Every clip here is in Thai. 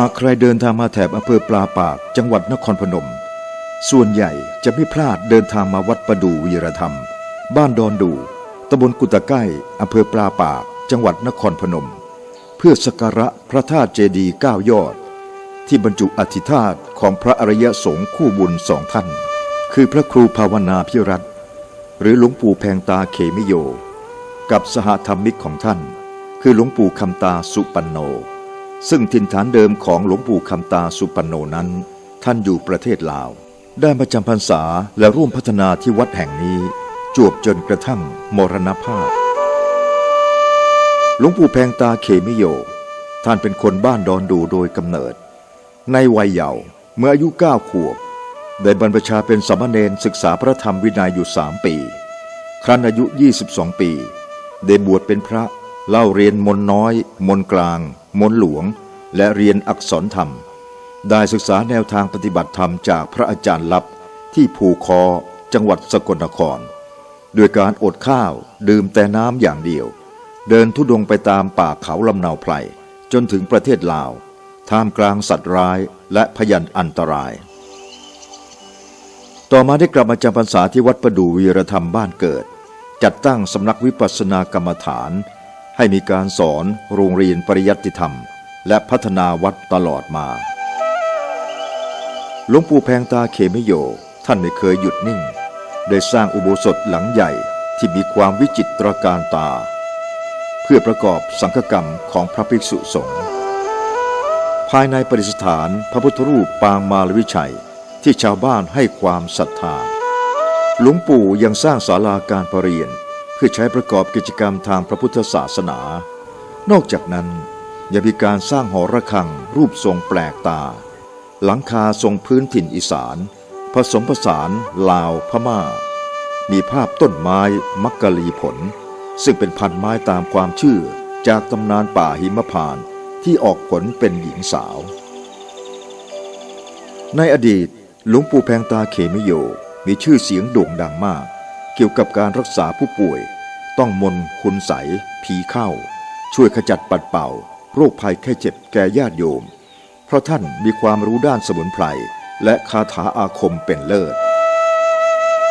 หากใครเดินทางมาแถบอำเภอปลาปากจังหวัดนครพนม ส่วนใหญ่จะไม่พลาดเดินทางมาวัดประดูวีรธรรม บ้านดอนดูตำบลกุตะไก้อำเภอปลาปาก จังหวัดนครพนม เพื่อสักการะพระธาตุเจดีย์เก้ายอด ที่บรรจุอธิธาตของพระอริยสงฆ์คู่บุญสองท่าน คือพระครูภาวนาพิรัตหรือหลวงปู่แพงตาเขมิโย กับสหธรรมิกของท่าน คือหลวงปู่คำตาสุปันโน ซึ่งถิ่นฐานเดิมของหลวงปู่คำตาสุปันโนนั้น ท่านอยู่ประเทศลาว ได้มาจำพรรษาและร่วมพัฒนาที่วัดแห่งนี้ จวบจนกระทั่งมรณภาพ หลวงปู่แพงตาเขมิโย ท่านเป็นคนบ้านดอนดูโดยกำเนิด ในวัยเยาว์เมื่ออายุเก้าขวบได้บรรพชาเป็นสามเณรศึกษาพระธรรมวินัยอยู่สามปี ครั้นอายุ 22 ปี ได้บวชเป็นพระ เล่าเรียนมนน้อย มนกลาง มนหลวง และเรียนอักษรธรรม ได้ศึกษาแนวทางปฏิบัติธรรมจากพระอาจารย์ลับที่ภูคอจังหวัดสกลนคร ด้วยการอดข้าวดื่มแต่น้ำอย่างเดียว เดินทุดงไปตามป่าเขาลำเนาไพรจนถึงประเทศลาว ท่ามกลางสัตว์ร้ายและพยันอันตราย ต่อมาได้กลับมาจำพรรษาที่วัดประดูวีรธรรมบ้านเกิด จัดตั้งสำนักวิปัสสนากรรมฐาน ให้มีการสอนโรงเรียนปริยัติธรรม และพัฒนาวัดตลอดมา หลวงปู่แพงตาเขมิโย ท่านไม่เคยหยุดนิ่ง ได้สร้างอุโบสถหลังใหญ่ที่มีความวิจิตรการตา เพื่อประกอบสังฆกรรมของพระภิกษุสงฆ์ภายในประดิษฐานพระพุทธรูปปางมาลวิชัยที่ชาวบ้านให้ความศรัทธา หลวงปู่ยังสร้างศาลาการประเรียน พื่อใช้ประกอบกิจกรรมทางพระพุทธศาสนา นอกจากนั้นยังมีการสร้างหอระฆังรูปทรงแปลกตา หลังคาทรงพื้นถิ่นอีสาน ผสมผสานลาวพม่า มีภาพต้นไม้มักกะลีผล ซึ่งเป็นพันไม้ตามความเชื่อจากตำนานป่าหิมพานที่ออกผลเป็นหญิงสาว ในอดีตหลวงปู่แพงตาเขมิโยมีชื่อเสียงโด่งดังมาก เกี่ยวกับการรักษาผู้ป่วย ต้องมนต์คุณใสผีเข้า ช่วยขจัดปัดเป่า โรคภัยแค่เจ็บแก่ญาติโยม เพราะท่านมีความรู้ด้านสมุนไพรและคาถาอาคมเป็นเลิศ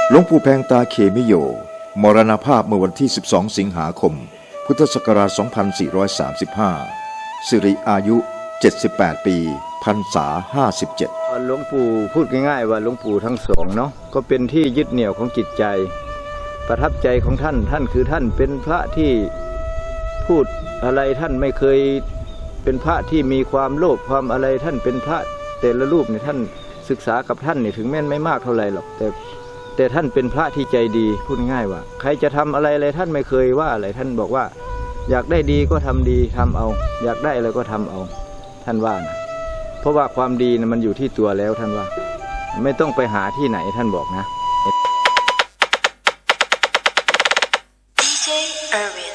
หลวงปู่แพงตาเขมิโย มรณภาพเมื่อวันที่ 12 สิงหาคม พุทธศักราช 2435 สิริอายุ 78 ปีพรรษา 57 หลวงปู่พูดง่ายๆว่าหลวงปู่ทั้งสองเนาะก็เป็นที่ยึดเหนี่ยวของจิตใจ ประทับใจของท่านท่านคือท่านเป็นพระที่พูดอะไรท่านไม่เคยเป็นพระที่มีความโลภความอะไรท่านเป็นพระแต่ละรูปเนี่ยท่านศึกษากับท่านเนี่ยถึงแม้นไม่มากเท่าไหร่หรอกแต่แต่ท่านเป็นพระที่ใจดีพูดง่ายว่า ใครจะทำอะไรอะไรท่านไม่เคยว่าอะไรท่านบอกว่า อยากได้ดีก็ทำดีทำเอา อยากได้อะไรก็ทำเอา ท่านว่านะเพราะว่าความดีนะมันอยู่ที่ตัวแล้วท่านว่า ไม่ต้องไปหาที่ไหนท่านบอกนะ Irwin.